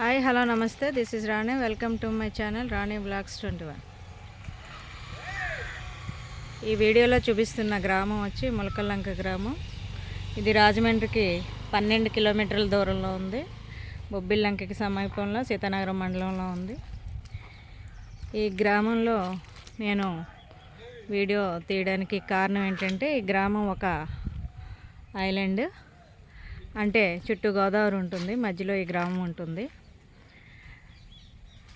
Hi hello నమస్తే. This is Rani welcome to my channel Rani blogs twenty one ఈ వీడియోలో చూపిస్తున్న గ్రామం వచ్చి ములకల్లంక గ్రామం. ఇది రాజమండ్రికి పన్నెండు కిలోమీటర్ల దూరంలో ఉంది. బొబ్బిల్లంకకి సమీపంలో సీతానగరం మండలంలో ఉంది. ఈ గ్రామంలో నేను వీడియో తీయడానికి కారణం ఏంటంటే ఈ గ్రామం ఒక ఐలాండ్. అంటే చుట్టూ గోదావరి ఉంటుంది. మధ్యలో ఈ గ్రామం ఉంటుంది.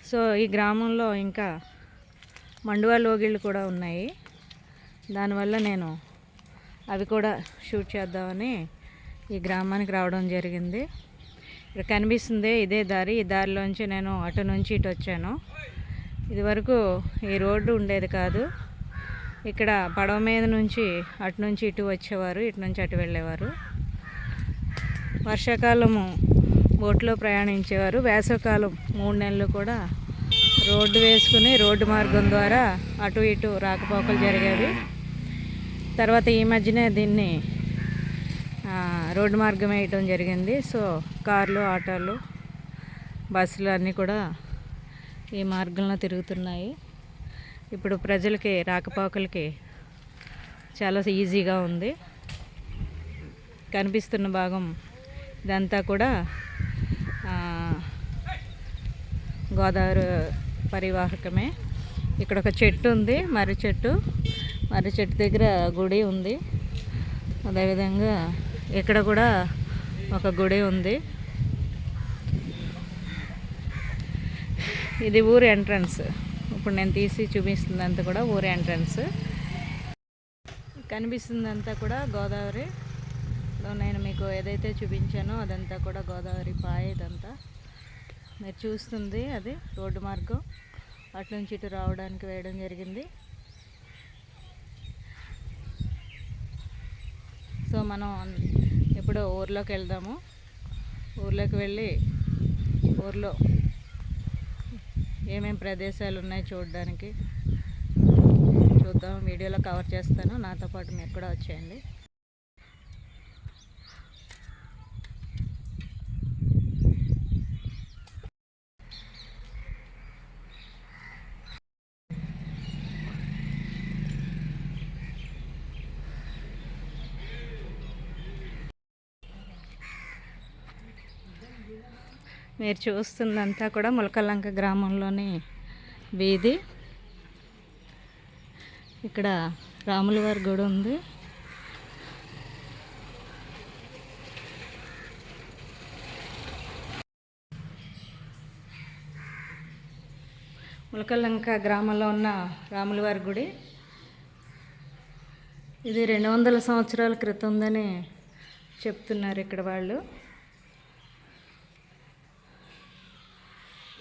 సో ఈ గ్రామంలో ఇంకా మండువా లోగిళ్ళు కూడా ఉన్నాయి. దానివల్ల నేను అవి కూడా షూట్ చేద్దామని ఈ గ్రామానికి రావడం జరిగింది. ఇక్కడ కనిపిస్తుంది ఇదే దారి. ఈ దారిలోంచి నేను అటు నుంచి ఇటు వచ్చాను. ఇదివరకు ఈ రోడ్డు ఉండేది కాదు. ఇక్కడ పడవ మీద నుంచి అటు నుంచి ఇటు వచ్చేవారు ఇటు నుంచి అటు వెళ్ళేవారు. వర్షాకాలము బోట్లో ప్రయాణించేవారు. వేసవకాలం మూడు నెలలు కూడా రోడ్డు వేసుకుని రోడ్డు మార్గం ద్వారా అటు ఇటు రాకపోకలు జరిగేవి తర్వాత ఈ మధ్యనే దీన్ని రోడ్డు మార్గం వేయటం జరిగింది. సో కార్లు ఆటోలు బస్సులు అన్నీ కూడా ఈ మార్గంలో తిరుగుతున్నాయి. ఇప్పుడు ప్రజలకి రాకపోకలకి చాలా ఈజీగా ఉంది. కనిపిస్తున్న భాగం ఇదంతా కూడా గోదావరి పరివాహకమే. ఇక్కడ ఒక చెట్టు ఉంది మర్రి చెట్టు. మర్రి చెట్టు దగ్గర గుడి ఉంది. అదేవిధంగా ఇక్కడ కూడా ఒక గుడి ఉంది. ఇది ఊరి ఎంట్రన్స్. ఇప్పుడు నేను తీసి చూపిస్తుందంతా కూడా ఊరి ఎంట్రన్స్. కనిపిస్తుందంతా కూడా గోదావరిలో నేను మీకు ఏదైతే చూపించానో అదంతా కూడా గోదావరి పాయ ఇదంతా. మీరు చూస్తుంది అది రోడ్డు మార్గం. అటు నుంచి ఇటు రావడానికి వేయడం జరిగింది. సో మనం ఇప్పుడు ఊర్లోకి వెళ్దాము. ఊర్లోకి వెళ్ళి ఊర్లో ఏమేమి ప్రదేశాలు ఉన్నాయి చూడడానికి చూద్దాం. వీడియోలో కవర్ చేస్తాను. నాతో పాటు మీరు కూడా వచ్చేయండి. మీరు చూస్తుందంతా కూడా ములకలంక గ్రామంలోని వీధి. ఇక్కడ రాముల వారి గుడి ఉంది. ములకలంక గ్రామంలో ఉన్న రాముల వారి గుడి. ఇది రెండు వందల సంవత్సరాల క్రితం ఉందని చెప్తున్నారు ఇక్కడ వాళ్ళు.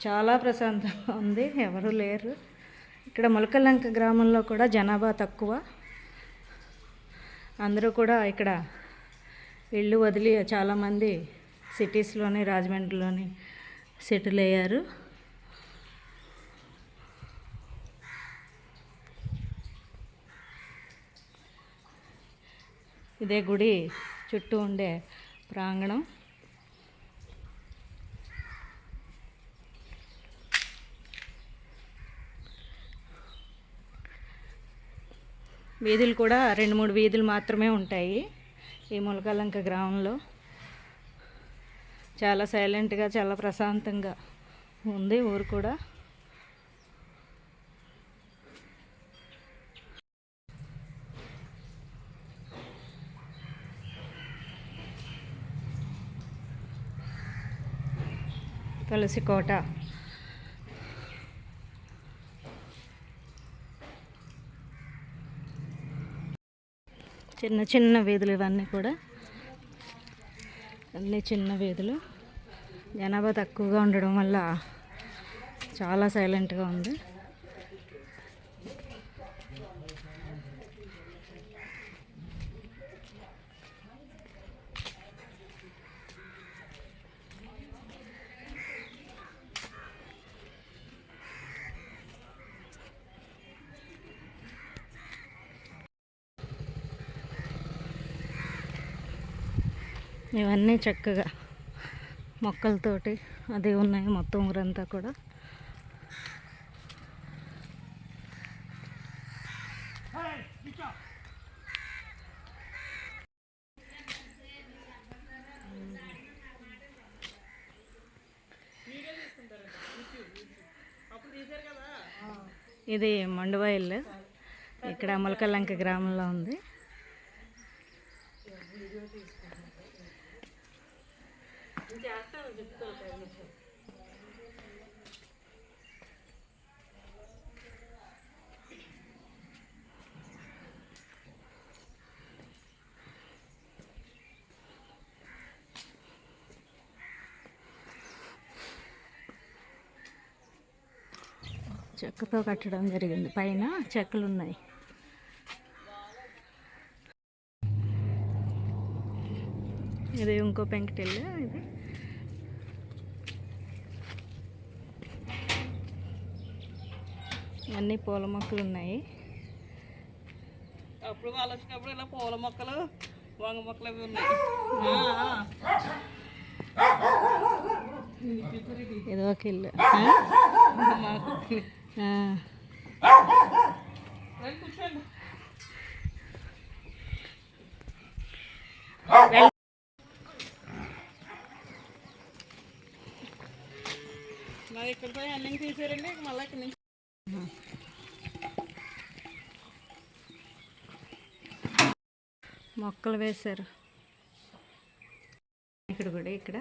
చాలా ప్రశాంతంగా ఉంది. ఎవరు లేరు. ఇక్కడ ములకలంక గ్రామంలో కూడా జనాభా తక్కువ. అందరూ కూడా ఇక్కడ ఇల్లు వదిలి చాలామంది సిటీస్లోని రాజమండ్రిలోని సెటిల్ అయ్యారు. ఇదే గుడి చుట్టూ ఉండే ప్రాంగణం. వీధులు కూడా రెండు మూడు వీధులు మాత్రమే ఉంటాయి ఈ ములకలంక గ్రామంలో. చాలా సైలెంట్గా చాలా ప్రశాంతంగా ఉంది ఊరు కూడా. తులసి కోట చిన్న చిన్న వీధులు ఇవన్నీ కూడా. అన్నీ చిన్న వీధులు. జనాభా తక్కువగా ఉండడం వల్ల చాలా సైలెంట్గా ఉంది. ఇవన్నీ చక్కగా మొక్కలతోటి అది ఉన్నాయి మొత్తం ఊరంతా కూడా. ఇది మండువాయిల్. ఇక్కడ ములకల్లంక గ్రామంలో ఉంది. చెక్కతో కట్టడం జరిగింది. పైన చెక్కలు ఉన్నాయి ఇది ఇంకో పెంకటిల్లు ఇది. అన్నీ పూల మొక్కలు ఉన్నాయి. అప్పుడు వాళ్ళు వచ్చినప్పుడు ఇలా పూల మొక్కలు వంగ మొక్కలు అవి ఉన్నాయి. ఇది ఒక ఇల్లు. కూర్చోండి. మరి ఇక్కడ పోయి అన్నీ తీసారండి మళ్ళీ ఇక్కడ నుంచి మొక్కలు వేశారు. ఇక్కడ కూడా ఇక్కడ.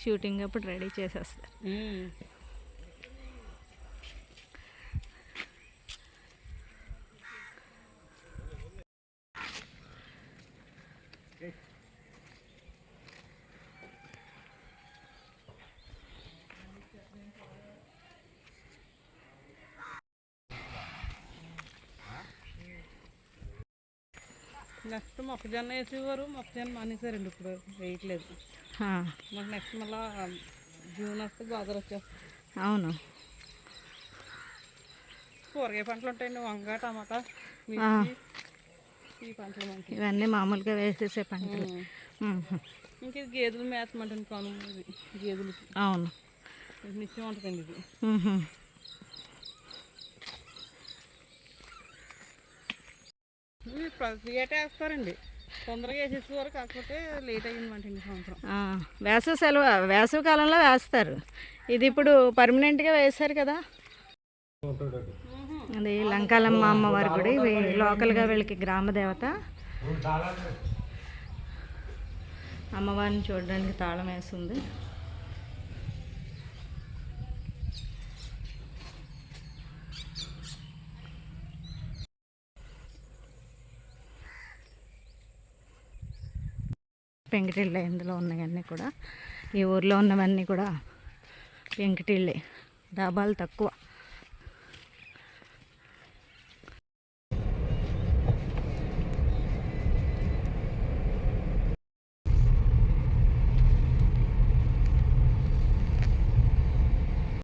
షూటింగ్ అప్పుడు రెడీ చేసేస్తారు. నెక్స్ట్ మొక్కజొన్న వేసేవారు మొక్కజొన్న మానేశారండి ఇప్పుడు. వేయట్లేదు. మాకు నెక్స్ట్ మళ్ళా జూన్ వస్తే గోదావరి వచ్చేస్తుంది. అవును. కూరగాయ పంటలు ఉంటాయండి వంగ టమాటా ఈ పంటలు ఇవన్నీ మామూలుగా వేసేసే పంటలు. ఇంక ఇది గేదెలు మేతమంటండి కాను ఇది గేదెలకి. అవును. నిత్యం ఉంటుందండి ఇది. ఏటా వేస్తారండి తొందరగా వేసేసేవారు కాకపోతే లేట్ అయ్యిందండి సంవత్సరం వేసవి సెలవు వేసవి కాలంలో వేస్తారు. ఇది ఇప్పుడు పర్మనెంట్గా వేశారు కదా. అది లంకాలమ్మ అమ్మవారి కూడా ఇవి లోకల్గా వీళ్ళకి గ్రామ దేవత. అమ్మవారిని చూడడానికి తాళం వేస్తుంది పెంకుటిళ్ళే ఇందులో ఉన్నాయన్నీ కూడా. ఈ ఊర్లో ఉన్నవన్నీ కూడా పెంకుటిళ్ళే డాబాలు తక్కువ.